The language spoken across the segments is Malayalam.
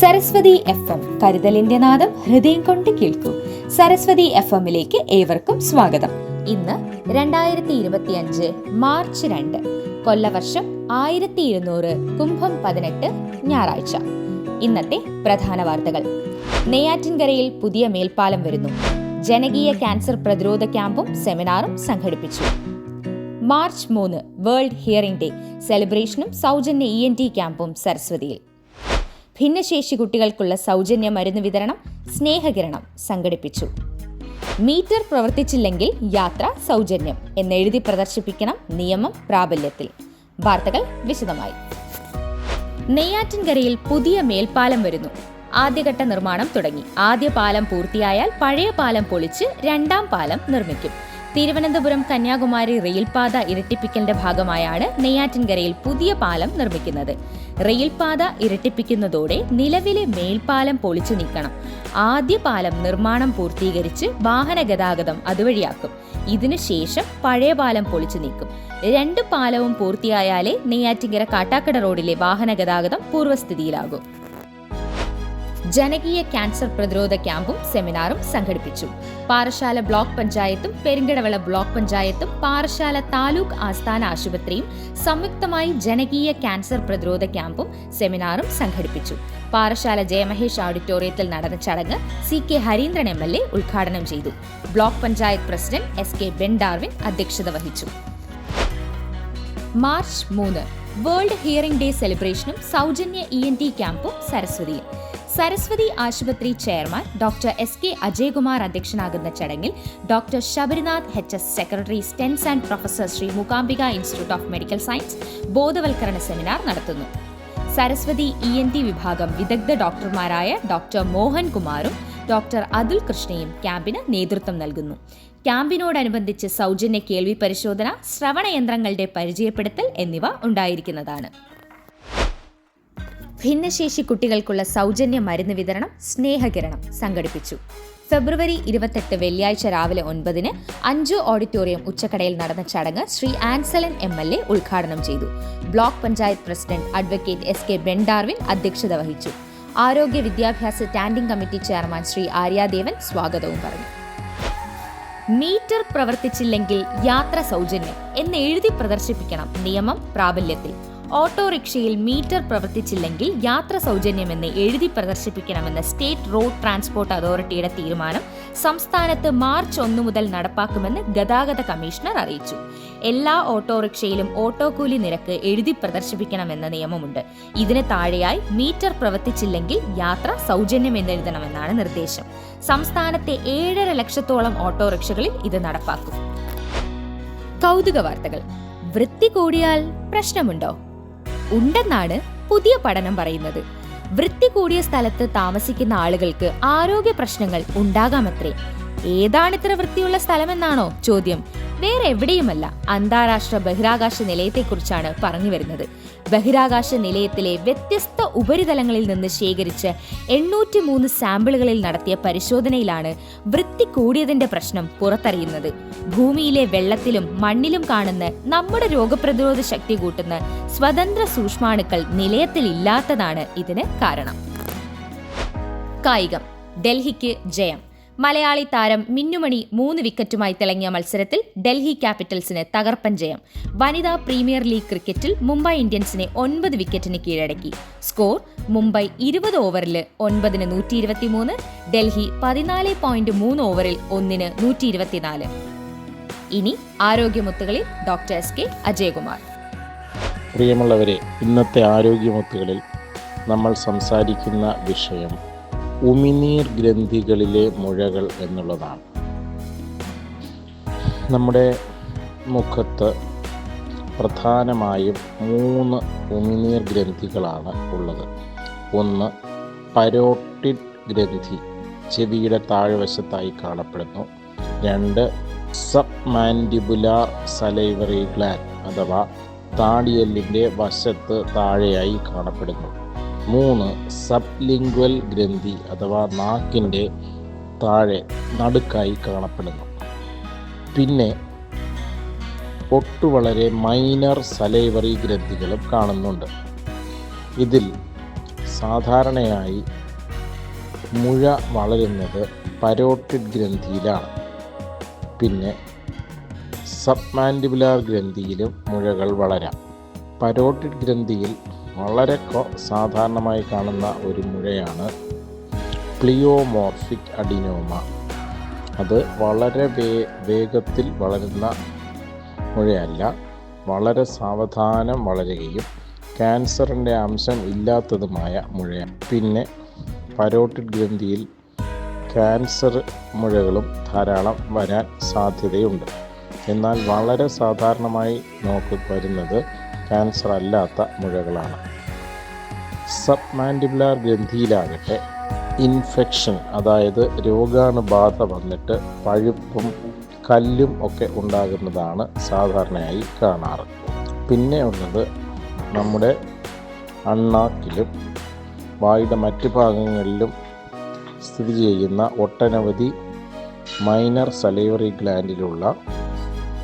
സരസ്വതി എഫ് എം കരുതലിന്റെ നാദം ഹൃദയം കൊണ്ട് കേൾക്കൂ. സരസ്വതി എഫ് എമ്മിലേക്ക് ഏവർക്കും സ്വാഗതം. ഇന്ന് രണ്ടായിരത്തി ഇരുപത്തി അഞ്ച് മാർച്ച് രണ്ട് കൊല്ലവർഷം ആയിരത്തി ഇരുന്നൂറ് കുംഭം പതിനെട്ട് ഞായറാഴ്ച. ഇന്നത്തെ പ്രധാന വാർത്തകൾ. നെയ്യാറ്റിൻകരയിൽ പുതിയ മേൽപ്പാലം വരുന്നു. ജനകീയ ക്യാൻസർ പ്രതിരോധ ക്യാമ്പും സെമിനാറും സംഘടിപ്പിച്ചു. മാർച്ച് മൂന്ന് വേൾഡ് ഹിയറിംഗ് ഡേ സെലിബ്രേഷനും സൗജന്യ ഇ എൻ ടി ക്യാമ്പും സരസ്വതിയിൽ. ഭിന്നശേഷി കുട്ടികൾക്കുള്ള സൗജന്യ മരുന്ന് വിതരണം സ്നേഹകിരണം സംഘടിപ്പിച്ചു. മീറ്റർ പ്രവർത്തിച്ചില്ലെങ്കിൽ യാത്ര സൗജന്യം എന്നെഴുതി പ്രദർശിപ്പിക്കണം നിയമം പ്രാബല്യത്തിൽ. വാർത്തകൾ വിശദമായി. നെയ്യാറ്റിൻകരയിൽ പുതിയ മേൽപ്പാലം വരുന്നു. ആദ്യഘട്ട നിർമ്മാണം തുടങ്ങി. ആദ്യ പാലം പൂർത്തിയായാൽ പഴയ പാലം പൊളിച്ച് രണ്ടാം പാലം നിർമ്മിക്കും. തിരുവനന്തപുരം കന്യാകുമാരി റെയിൽപാത ഇരട്ടിപ്പിക്കലിന്റെ ഭാഗമായാണ് നെയ്യാറ്റിൻകരയിൽ പുതിയ പാലം നിർമ്മിക്കുന്നത്. റെയിൽപാത ഇരട്ടിപ്പിക്കുന്നതോടെ നിലവിലെ മേൽപ്പാലം പൊളിച്ചു നീക്കണം. ആദ്യ പാലം നിർമ്മാണം പൂർത്തീകരിച്ച് വാഹന ഗതാഗതം അതുവഴിയാക്കും. ഇതിനുശേഷം പഴയ പാലം പൊളിച്ചു നീക്കും. രണ്ട് പാലവും പൂർത്തിയായാലേ നെയ്യാറ്റിൻകര കാട്ടാക്കട റോഡിലെ വാഹന ഗതാഗതം പൂർവസ്ഥിതിയിലാകും ജനകീയ ക്യാൻസർ പ്രതിരോധ ക്യാമ്പും സെമിനാറും സംഘടിപ്പിച്ചു. പാറശാല ബ്ലോക്ക് പഞ്ചായത്തും പെരിങ്കടവിള ബ്ലോക്ക് പഞ്ചായത്തും പാറശാല താലൂക്ക് ആസ്ഥാന ആശുപത്രിയും സംയുക്തമായി ജനകീയ ക്യാൻസർ പ്രതിരോധ ക്യാമ്പും സെമിനാറും സംഘടിപ്പിച്ചു. പാറശാല ജയമഹേഷ് ഓഡിറ്റോറിയത്തിൽ നടന്ന ചടങ്ങ് C K Harindran M L A ഉദ്ഘാടനം ചെയ്തു. Block panchayat president S K Ben Darwin അധ്യക്ഷത വഹിച്ചു. മാർച്ച് മൂന്ന് വേൾഡ് ഹിയറിംഗ് ഡേ സെലിബ്രേഷനും സൗജന്യ ഇ എൻ ടി ക്യാമ്പും സരസ്വതിയിൽ. സരസ്വതി ആശുപത്രി chairman doctor S K Ajaykumar അധ്യക്ഷനാകുന്ന ചടങ്ങിൽ doctor Sabarinath H S secretary സ്റ്റെൻസ് and professor Sree Mookambika institute of medical science ബോധവൽക്കരണ സെമിനാർ നടത്തുന്നു. സരസ്വതി ഇ എൻ ടി വിഭാഗം വിദഗ്ധ ഡോക്ടർമാരായ ഡോക്ടർ മോഹൻ കുമാറും ഡോക്ടർ അതുൽ കൃഷ്ണയും ക്യാമ്പിന് നേതൃത്വം നൽകുന്നു. ക്യാമ്പിനോടനുബന്ധിച്ച് സൗജന്യ കേൾവി പരിശോധന ശ്രവണ യന്ത്രങ്ങളുടെ പരിചയപ്പെടുത്തൽ എന്നിവ ഉണ്ടായിരിക്കുന്നതാണ്. ഭിന്നശേഷി കുട്ടികൾക്കുള്ള സൗജന്യ മരുന്ന് വിതരണം സ്നേഹകിരണം സംഘടിപ്പിച്ചു. ഫെബ്രുവരി ഇരുപത്തെട്ട് വെള്ളിയാഴ്ച രാവിലെ ഒൻപതിന് അഞ്ചു ഓഡിറ്റോറിയം ഉച്ചക്കടയിൽ നടന്ന ചടങ്ങ് Sree Anselan M L A ഉദ്ഘാടനം ചെയ്തു. Block panchayat president advocate S K Ben Darwin അധ്യക്ഷത വഹിച്ചു. ആരോഗ്യ വിദ്യാഭ്യാസ standing committee chairman Sree Aryadevan സ്വാഗതവും പറഞ്ഞു. മീറ്റർ പ്രവർത്തിച്ചില്ലെങ്കിൽ യാത്ര സൗജന്യം എന്ന് എഴുതി പ്രദർശിപ്പിക്കണം നിയമം പ്രാബല്യത്തിൽ. ഓട്ടോറിക്ഷയിൽ മീറ്റർ പ്രവർത്തിച്ചില്ലെങ്കിൽ യാത്ര സൗജന്യമെന്ന് എഴുതി പ്രദർശിപ്പിക്കണമെന്ന സ്റ്റേറ്റ് റോഡ് ട്രാൻസ്പോർട്ട് അതോറിറ്റിയുടെ തീരുമാനം സംസ്ഥാനത്ത് മാർച്ച് ഒന്ന് മുതൽ നടപ്പാക്കുമെന്ന് ഗതാഗത കമ്മീഷണർ അറിയിച്ചു. എല്ലാ ഓട്ടോറിക്ഷയിലും ഓട്ടോ കൂലി നിരക്ക് എഴുതി പ്രദർശിപ്പിക്കണമെന്ന നിയമമുണ്ട്. ഇതിന് താഴെയായി മീറ്റർ പ്രവർത്തിച്ചില്ലെങ്കിൽ യാത്ര സൗജന്യമെന്നെഴുതണമെന്നാണ് നിർദ്ദേശം. സംസ്ഥാനത്തെ ഏഴര ലക്ഷത്തോളം ഓട്ടോറിക്ഷകളിൽ ഇത് നടപ്പാക്കും. കൗതുക വാർത്തകൾ വൃത്തി കൂടിയാൽ പ്രശ്നമുണ്ടോ? ഉണ്ടെന്നാണ് പുതിയ പഠനം പറയുന്നത്. വൃത്തി കൂടിയ സ്ഥലത്ത് താമസിക്കുന്ന ആളുകൾക്ക് ആരോഗ്യ പ്രശ്നങ്ങൾ ഉണ്ടാകാമത്രേ. ഏതാണിത്ര വൃത്തിയുള്ള സ്ഥലമെന്നാണോ ചോദ്യം. വേറെ എവിടെയുമല്ല അന്താരാഷ്ട്ര ബഹിരാകാശ നിലയത്തെക്കുറിച്ചാണ് പറഞ്ഞു വരുന്നത്. ബഹിരാകാശ നിലയത്തിലെ വ്യത്യസ്ത ഉപരിതലങ്ങളിൽ നിന്ന് ശേഖരിച്ച് എണ്ണൂറ്റി മൂന്ന് സാമ്പിളുകളിൽ നടത്തിയ പരിശോധനയിലാണ് വൃത്തി കൂടിയതിന്റെ പ്രശ്നം പുറത്തറിയുന്നത്. ഭൂമിയിലെ വെള്ളത്തിലും മണ്ണിലും കാണുന്ന നമ്മുടെ രോഗപ്രതിരോധ ശക്തി കൂട്ടുന്ന സ്വതന്ത്ര സൂക്ഷ്മാണുക്കൾ നിലയത്തിൽ ഇല്ലാത്തതാണ് ഇതിന് കാരണം. കായികം. ഡൽഹിക്ക് ജയം. മലയാളി താരം മിന്നുമണി മൂന്ന് വിക്കറ്റുമായി തിളങ്ങിയ മത്സരത്തിൽ ഡൽഹി ക്യാപിറ്റൽസിന് തകർപ്പൻ ജയം. വനിതാ പ്രീമിയർ ലീഗ് ക്രിക്കറ്റിൽ മുംബൈ ഇന്ത്യൻസിനെ ഒൻപത് വിക്കറ്റിന് കീഴടക്കി. സ്കോർ മുംബൈ ഇരുപത് ഓവറിൽ ഒൻപതിന് നൂറ്റി ഇരുപത്തിമൂന്ന് ഡൽഹി പതിനാല് പോയിന്റ് മൂന്ന് ഓവറിൽ ഒന്നിന് നൂറ്റി ഇരുപത്തിനാല് ഇനി ആരോഗ്യമുത്തുകളിൽ ഡോക്ടർ എസ് കെ അജയകുമാർ. പ്രിയമുള്ളവരെ ഇന്നത്തെ ആരോഗ്യമുത്തുകളിൽ നമ്മൾ സംസാരിക്കുന്ന വിഷയം ഉമിനീർ ഗ്രന്ഥികളിലെ മുഴകൾ എന്നുള്ളതാണ്. നമ്മുടെ മുഖത്ത് പ്രധാനമായും മൂന്ന് ഉമിനീർ ഗ്രന്ഥികളാണ് ഉള്ളത്. ഒന്ന് പരോട്ടിഡ് ഗ്രന്ഥി ചെവിയുടെ താഴ്വശത്തായി കാണപ്പെടുന്നു. രണ്ട് സബ് മാൻഡിബുലാർ സലൈവറി ഗ്ലാൻഡ് അഥവാ താടിയല്ലിന്റെ വശത്ത് താഴെയായി കാണപ്പെടുന്നു. മൂന്ന് സബ് ലിംഗ്വൽ ഗ്രന്ഥി അഥവാ നാക്കിന്റെ താഴെ നടുക്കായി കാണപ്പെടുന്നു. പിന്നെ ഒട്ടു വളരെ മൈനർ സലൈവറി ഗ്രന്ഥികളും കാണുന്നുണ്ട്. ഇതിൽ സാധാരണയായി മുഴ വളരുന്നത് പരോട്ടിഡ് ഗ്രന്ഥിയിലാണ്. പിന്നെ സബ്മാൻഡിബുലാർ ഗ്രന്ഥിയിലും മുഴകൾ വളരാം. പരോട്ടിഡ് ഗ്രന്ഥിയിൽ വളരെ സാധാരണമായി കാണുന്ന ഒരു മുഴയാണ് പ്ലിയോമോർഫിക് അഡിനോമ. അത് വളരെ വേ വേഗത്തിൽ വളരുന്ന മുഴയല്ല വളരെ സാവധാനം വളരുകയും ക്യാൻസറിന്റെ അംശം ഇല്ലാത്തതുമായ മുഴയാണ്. പിന്നെ പരോട്ടിഡ് ഗ്രന്ഥിയിൽ ക്യാൻസർ മുഴകളും ധാരാളം വരാൻ സാധ്യതയുണ്ട്. എന്നാൽ വളരെ സാധാരണമായി നോക്കി വരുന്നത് ക്യാൻസർ അല്ലാത്ത മുഴകളാണ് സബ്മാൻഡിബുലാർ ഗ്രന്ഥിയിലാകട്ടെ ഇൻഫെക്ഷൻ അതായത് രോഗാണുബാധ വന്നിട്ട് പഴുപ്പും കല്ലും ഒക്കെ ഉണ്ടാകുന്നതാണ് സാധാരണയായി കാണാറ്. പിന്നെ ഉള്ളത് നമ്മുടെ അണ്ണാക്കിലും വായുടെ മറ്റു ഭാഗങ്ങളിലും സ്ഥിതി ചെയ്യുന്ന ഒട്ടനവധി മൈനർ സലൈവറി ഗ്ലാൻഡിലുള്ള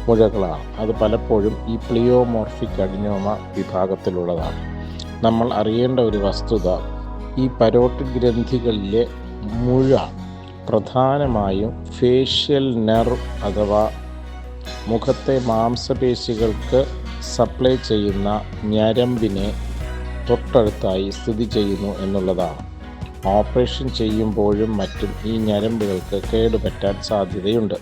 മുഴകളാണ്. അത് പലപ്പോഴും ഈ പ്ലിയോമോർഫിക് അഡിനോമ വിഭാഗത്തിലുള്ളതാണ്. നമ്മൾ അറിയേണ്ട ഒരു വസ്തുത ഈ പരോട്ടിഡ് ഗ്രന്ഥികളിലെ മുഴ പ്രധാനമായും ഫേഷ്യൽ നെർവ് അഥവാ മുഖത്തെ മാംസപേശികൾക്ക് സപ്ലൈ ചെയ്യുന്ന ഞരമ്പിനെ തൊട്ടടുത്തായി സ്ഥിതി ചെയ്യുന്നു എന്നുള്ളതാണ്. ഓപ്പറേഷൻ ചെയ്യുമ്പോഴും മറ്റും ഈ ഞരമ്പുകൾക്ക് കേടുപറ്റാൻ സാധ്യതയുണ്ട്.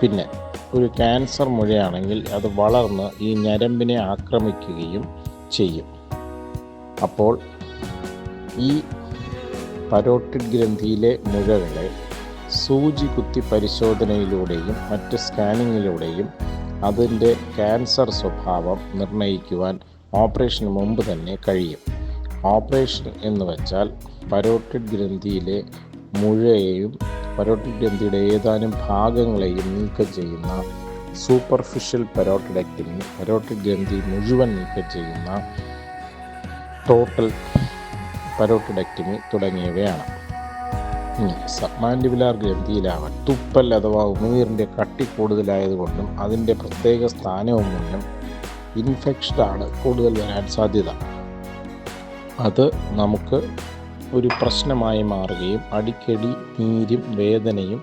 പിന്നെ ഒരു ക്യാൻസർ മുഴയാണെങ്കിൽ അത് വളർന്ന് ഈ ഞരമ്പിനെ ആക്രമിക്കുകയും ചെയ്യും. അപ്പോൾ ഈ പരോട്ടിഡ് ഗ്രന്ഥിയിലെ മുഴകളെ സൂചി കുത്തി പരിശോധനയിലൂടെയും മറ്റ് സ്കാനിങ്ങിലൂടെയും അതിന്റെ ക്യാൻസർ സ്വഭാവം നിർണയിക്കുവാൻ ഓപ്പറേഷന് മുമ്പ് തന്നെ കഴിയും. ഓപ്പറേഷൻ എന്ന് വെച്ചാൽ പരോട്ടിഡ് ഗ്രന്ഥിയിലെ മുഴയെയും പരോട്ടിഡ് ഗ്രന്ഥിയുടെ ഏതാനും ഭാഗങ്ങളെയും നീക്കം ചെയ്യുന്ന സൂപ്പർഫിഷ്യൽ പരോട്ടിഡക്ടമി പരോട്ടിഡ് ഗ്രന്ഥി മുഴുവൻ നീക്കം ചെയ്യുന്ന ടോട്ടൽ പരോട്ടിഡക്ടമി തുടങ്ങിയവയാണ്. സബ്മാൻഡിബുലാർ ഗ്രന്ഥിയിലാവാൻ തുപ്പൽ അഥവാ ഉമിനീറിന്റെ കട്ടി കൂടുതലായതുകൊണ്ടും അതിന്റെ പ്രത്യേക സ്ഥാനവും മൂലം ഇൻഫെക്ഷനാണ് കൂടുതൽ വരാൻ സാധ്യത. അത് നമുക്ക് ഒരു പ്രശ്നമായി മാറുകയും അടിക്കടി നീരും വേദനയും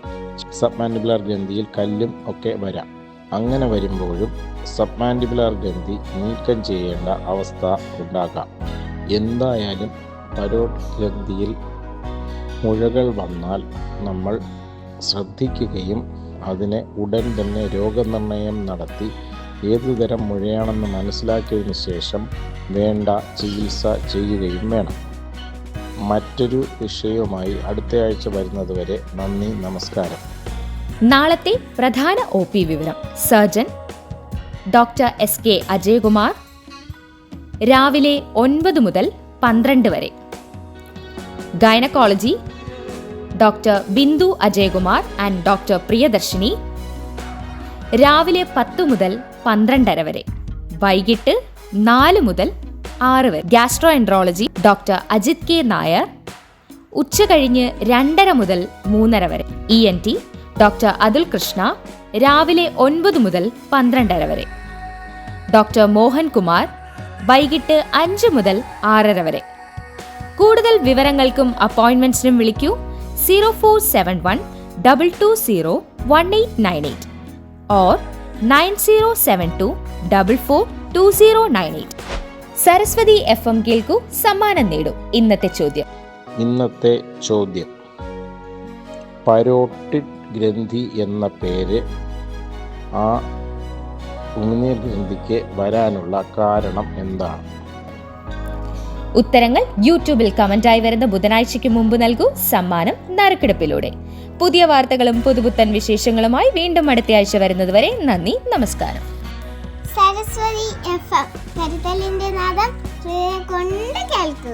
സബ്മാൻഡിബുലാർ ഗ്രന്ഥിയിൽ കല്ലും ഒക്കെ വരാം. അങ്ങനെ വരുമ്പോഴും സബ്മാൻഡിബുലാർ ഗ്രന്ഥി നീക്കം ചെയ്യേണ്ട അവസ്ഥ ഉണ്ടാകാം. എന്തായാലും തരോട് ഗ്രന്ഥിയിൽ മുഴകൾ വന്നാൽ നമ്മൾ ശ്രദ്ധിക്കുകയും അതിനെ ഉടൻ തന്നെ രോഗനിർണയം നടത്തി ഏതുതരം മുഴയാണെന്ന് മനസ്സിലാക്കിയതിനു ശേഷം വേണ്ട ചികിത്സ ചെയ്യുകയും വേണം. മറ്റൊരു വിഷയവുമായി അടുത്ത ആഴ്ച വരുന്നതുവരെ നന്ദി നമസ്കാരം. നാളത്തെ പ്രധാന ഒ പി വിവരം. Surgeon doctor S K Ajayakumar രാവിലെ ഒൻപത് മുതൽ പന്ത്രണ്ട് വരെ. Gynaecology doctor Bindu Ajayakumar and doctor Priyadarshini രാവിലെ പത്ത് മുതൽ പന്ത്രണ്ടര വരെ. വൈകിട്ട് നാല് മുതൽ ആറ് പേർ. Gastroenterology doctor Ajith K Nair. ഉച്ച കഴിഞ്ഞ് രണ്ടര മുതൽ മൂന്നര വരെ. E N T doctor Athul Krishna. രാവിലെ ഒൻപത് മുതൽ പന്ത്രണ്ടര വരെ. ഡോക്ടർ മോഹൻകുമാർ വൈകിട്ട് അഞ്ച് മുതൽ ആറര വരെ. കൂടുതൽ വിവരങ്ങൾക്കും അപ്പോയിന്റ്മെന്റ്സിനും വിളിക്കൂ. Zero four seven one double two zero one eight nine eight or nine zero seven two double four two zero nine eight Saraswati F M കേൾക്കൂ സമ്മാനം നേടും. ഇന്നത്തെ ചോദ്യം. ഇന്നത്തെ ചോദ്യം. പരോട്ടിഡ് ഗ്രന്ഥി എന്ന പേര് ആ ഉമിനീർ ഗ്രന്ഥിക്ക് വരാനുള്ള കാരണം എന്താണ്? ഉത്തരങ്ങൾ യൂട്യൂബിൽ കമന്റായി വരുന്ന ബുധനാഴ്ചയ്ക്ക് മുമ്പ് നൽകൂ സമ്മാനം നറുക്കെടുപ്പിലൂടെ. പുതിയ വാർത്തകളും പുതുപുത്തൻ വിശേഷങ്ങളുമായി വീണ്ടും അടുത്ത ആഴ്ച വരുന്നതുവരെ നന്ദി നമസ്കാരം. സരസ്വതി എഫ് എം കരുതലിന്റെ നാദം കൊണ്ട് കേൾക്കൂ